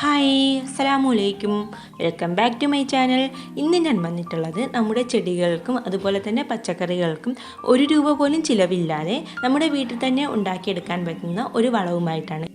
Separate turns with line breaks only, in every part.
Hi അസ്സലാമു അലൈക്കും welcome back to my channel. ഇന്ന് ഞാൻ വന്നിട്ടുള്ളത് നമ്മുടെ ചെടികൾക്കും അതുപോലെ തന്നെ പച്ചക്കറികൾക്കും ഒരു രൂപ പോലും ചിലവില്ലാതെ നമ്മുടെ വീട്ടിൽ തന്നെ ഉണ്ടാക്കിയെടുക്കാൻ പറ്റുന്ന ഒരു വളവുമായിട്ടാണ്.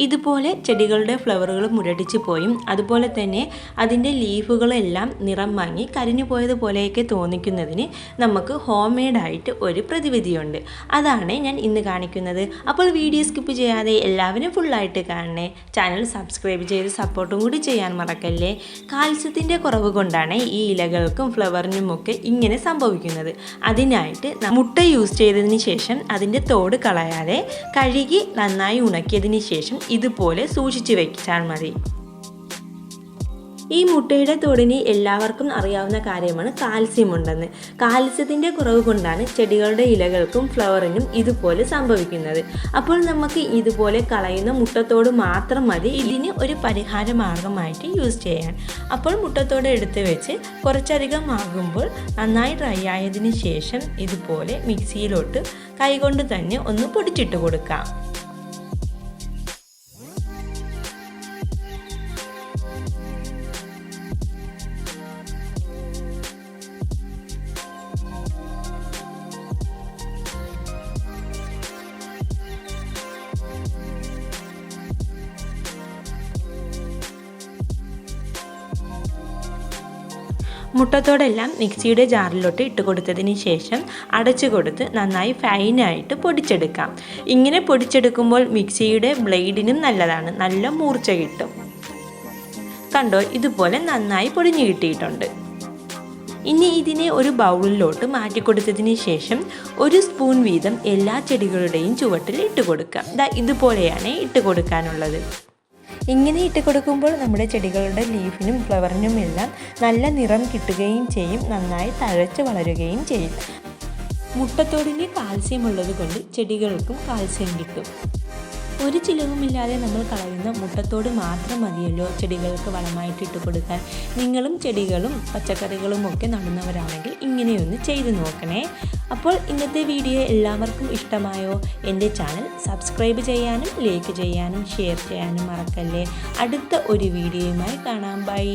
ഇതുപോലെ ചെടികളുടെ ഫ്ലവറുകൾ മുരടിച്ച് പോയും. അതുപോലെ തന്നെ അതിന്റെ ലീഫുകളെല്ലാം നിറം വാങ്ങി കരിഞ്ഞു പോയതുപോലെയൊക്കെ തോന്നിക്കുന്നതിന് നമുക്ക് ഹോം മെയ്ഡായിട്ട് ഒരു പ്രതിവിധിയുണ്ട്. അതാണ് ഞാൻ ഇന്ന് കാണിക്കുന്നത്. അപ്പോൾ വീഡിയോ സ്കിപ്പ് ചെയ്യാതെ എല്ലാവരും ഫുള്ളായിട്ട് കാണണേ. ചാനൽ സബ്സ്ക്രൈബ് ചെയ്ത് സപ്പോർട്ടും കൂടി ചെയ്യാൻ മറക്കല്ലേ? കാൽസ്യത്തിന്റെ കുറവ് കൊണ്ടാണ് ഈ ഇലകൾക്കും ഫ്ലവറിനുമൊക്കെ ഇങ്ങനെ സംഭവിക്കുന്നത്. അതിനായിട്ട് മുട്ട യൂസ് ചെയ്തതിന് ശേഷം അതിന്റെ തോട് കളയാതെ കഴുകി നന്നായി ഉണക്കിയതിന് ശേഷം ഇതുപോലെ സൂക്ഷിച്ചു വെച്ചാൽ മതി. ഈ മുട്ടയുടെ തോടിന് എല്ലാവർക്കും അറിയാവുന്ന കാര്യമാണ് കാൽസ്യം ഉണ്ടെന്ന് കാൽസ്യത്തിന്റെ കുറവ് കൊണ്ടാണ് ചെടികളുടെ ഇലകൾക്കും ഫ്ലവറിനും ഇതുപോലെ സംഭവിക്കുന്നത്. അപ്പോൾ നമുക്ക് ഇതുപോലെ കളയുന്ന മുട്ടത്തോട് മാത്രം മതി. ഇതിന് ഒരു പരിഹാര മാർഗമായിട്ട് യൂസ് ചെയ്യാൻ. അപ്പോൾ മുട്ടത്തോട് എടുത്ത് വെച്ച് കുറച്ചധികം ആകുമ്പോൾ നന്നായി ഡ്രൈ ആയതിന് ശേഷം ഇതുപോലെ മിക്സിയിലോട്ട് കൈകൊണ്ട് തന്നെ ഒന്ന് പൊടിച്ചിട്ട് കൊടുക്കാം. മുട്ടത്തോടെല്ലാം മിക്സിയുടെ ജാറിലോട്ട് ഇട്ട് കൊടുത്തതിന് ശേഷം അടച്ചു കൊടുത്ത് നന്നായി ഫൈനായിട്ട് പൊടിച്ചെടുക്കാം. ഇങ്ങനെ പൊടിച്ചെടുക്കുമ്പോൾ മിക്സിയുടെ ബ്ലേഡിനും നല്ലതാണ്. നല്ല മൂർച്ച കിട്ടും. കണ്ടോ ഇതുപോലെ നന്നായി പൊടിഞ്ഞു കിട്ടിയിട്ടുണ്ട്. ഇനി ഇതിനെ ഒരു ബൗളിലോട്ട് മാറ്റി കൊടുത്തതിന് ശേഷം ഒരു സ്പൂൺ വീതം എല്ലാ ചെടികളുടെയും ചുവട്ടിൽ ഇട്ട് കൊടുക്കാം. ദാ ഇതുപോലെയാണ് ഇട്ട് കൊടുക്കാനുള്ളത്. ഇങ്ങനെ ഇട്ട് കൊടുക്കുമ്പോൾ നമ്മുടെ ചെടികളുടെ ലീഫിനും ഫ്ലവറിനും എല്ലാം നല്ല നിറം കിട്ടുകയും ചെയ്യും നന്നായി തഴച്ച് വളരുകയും ചെയ്യും. മുട്ടത്തോടിന് കാൽസ്യം ഉള്ളത് കൊണ്ട് ചെടികൾക്കും കാൽസ്യം കിട്ടും. ഒരു ചിലവുമില്ലാതെ നമ്മൾ കളയുന്ന മുട്ടത്തോട് മാത്രം മതിയല്ലോ ചെടികൾക്ക് വളമായിട്ട് ഇട്ട് കൊടുക്കാൻ. നിങ്ങളും ചെടികളും പച്ചക്കറികളും ഒക്കെ നടുന്നവരാണെങ്കിൽ ഇങ്ങനെയൊന്ന് ചെയ്തു നോക്കണേ. അപ്പോൾ ഇന്നത്തെ വീഡിയോ എല്ലാവർക്കും ഇഷ്ടമായോ? എന്റെ ചാനൽ സബ്സ്ക്രൈബ് ചെയ്യാനും ലൈക്ക് ചെയ്യാനും ഷെയർ ചെയ്യാനും മറക്കല്ലേ. അടുത്ത ഒരു വീഡിയോയുമായി കാണാം. ബൈ.